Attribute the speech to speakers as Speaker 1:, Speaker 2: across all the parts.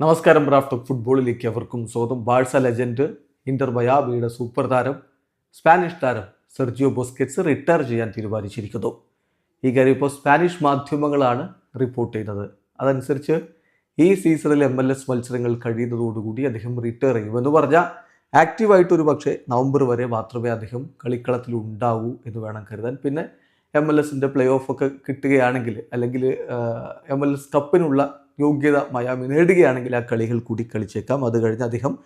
Speaker 1: നമസ്കാരം റാഫ്റ്റ് ഫുട്ബോളിലേക്ക് അവർക്കും സ്വന്തം ബാഴ്സ ലെജൻഡ് ഇന്റർ ബയാബിയുടെ സൂപ്പർ താരം സ്പാനിഷ് താരം സെർജിയോ ബോസ്കെറ്റ്സ് റിട്ടയർ ചെയ്യാൻ തീരുമാനിച്ചിരിക്കുന്നു. ഈ കാര്യം ഇപ്പോൾ സ്പാനിഷ് മാധ്യമങ്ങളാണ് റിപ്പോർട്ട് ചെയ്തത് അതനുസരിച്ച് ഈ സീസണിൽ എം എൽ എസ് മത്സരങ്ങൾ കഴിയുന്നതോടുകൂടി അദ്ദേഹം റിട്ടയർ ചെയ്യുമെന്ന് പറഞ്ഞാൽ ആക്റ്റീവായിട്ട് ഒരു പക്ഷേ നവംബർ വരെ മാത്രമേ അദ്ദേഹം കളിക്കളത്തിൽ ഉണ്ടാവൂ എന്ന് വേണം കരുതാൻ. പിന്നെ എം എൽ എസിന്റെ പ്ലേ ഓഫ് ഒക്കെ കിട്ടുകയാണെങ്കിൽ അല്ലെങ്കിൽ എം എൽ എസ് കപ്പിനുള്ള യോഗ്യത മയാമി നേടുകയാണെങ്കിൽ ആ കളികൾ കൂടി കളിച്ചേക്കാം. അത് കഴിഞ്ഞ് അദ്ദേഹം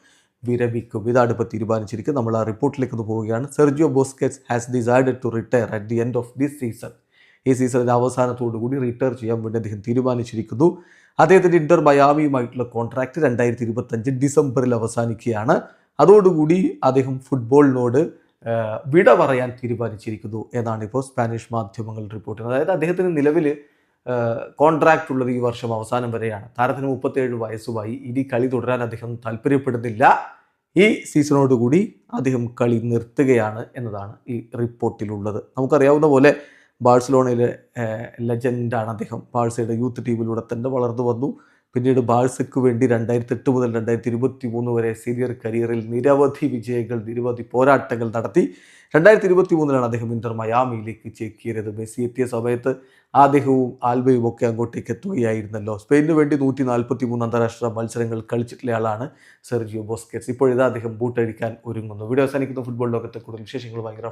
Speaker 1: വിരമിക്കും. ഇതാണ് ഇപ്പോൾ തീരുമാനിച്ചിരിക്കുന്നത്. നമ്മൾ ആ റിപ്പോർട്ടിലേക്ക് ഒന്ന് പോവുകയാണ്. Sergio Busquets has decided to retire at the end of this season ഈ സീസണിന്റെ അവസാനത്തോടു കൂടി റിട്ടയർ ചെയ്യാൻ വേണ്ടി അദ്ദേഹം തീരുമാനിച്ചിരിക്കുന്നു. അദ്ദേഹത്തിന്റെ ഇന്റർ മയാമിയുമായിട്ടുള്ള കോൺട്രാക്റ്റ് രണ്ടായിരത്തി ഇരുപത്തഞ്ച് ഡിസംബറിൽ അവസാനിക്കുകയാണ്. അതോടുകൂടി അദ്ദേഹം ഫുട്ബോളിനോട് വിട പറയാൻ തീരുമാനിച്ചിരിക്കുന്നു എന്നാണ് ഇപ്പോൾ സ്പാനിഷ് മാധ്യമങ്ങൾ റിപ്പോർട്ട് ചെയ്യുന്നത്. അതായത് അദ്ദേഹത്തിന് നിലവിൽ കോൺട്രാക്റ്റ് ഉള്ളത് ഈ വർഷം അവസാനം വരെയാണ്. താരത്തിന് മുപ്പത്തേഴ് വയസ്സുമായി. ഇനി കളി തുടരാൻ അദ്ദേഹം താല്പര്യപ്പെടുന്നില്ല. ഈ സീസണോടുകൂടി അദ്ദേഹം കളി നിർത്തുകയാണ് എന്നതാണ് ഈ റിപ്പോർട്ടിലുള്ളത്. നമുക്കറിയാവുന്ന പോലെ ബാഴ്സലോണയിലെ ലെജൻഡാണ് അദ്ദേഹം. ബാഴ്സയുടെ യൂത്ത് ടീമിലൂടെ തന്നെ വളർന്നു വന്നു. പിന്നീട് ബാഴ്സയ്ക്ക് വേണ്ടി രണ്ടായിരത്തി എട്ട് മുതൽ രണ്ടായിരത്തി ഇരുപത്തി മൂന്ന് വരെ സീനിയർ കരിയറിൽ നിരവധി വിജയങ്ങൾ നിരവധി പോരാട്ടങ്ങൾ നടത്തി. രണ്ടായിരത്തി ഇരുപത്തി മൂന്നിലാണ് അദ്ദേഹം ഇന്റർ മയാമിയിലേക്ക് ചേക്കേറിയത്. മെസ്സി എത്തിയ സമയത്ത് അദ്ദേഹവും ആൽബയും ഒക്കെ അങ്ങോട്ടേക്ക് എത്തുകയായിരുന്നല്ലോ. സ്പെയിനു വേണ്ടി നൂറ്റി നാൽപ്പത്തി മൂന്ന് അന്താരാഷ്ട്ര മത്സരങ്ങൾ കളിച്ചിട്ടുള്ള ആളാണ് സെർജിയോ ബോസ്കെറ്റ്സ്. ഇപ്പോഴിതാ അദ്ദേഹം ബൂട്ടടിക്കാൻ ഒരുങ്ങുന്നു. വീഡിയോ അവസാനിക്കുന്ന. ഫുട്ബോൾ ലോകത്തെ കൂടുതൽ വിശേഷങ്ങൾ ഭയങ്കര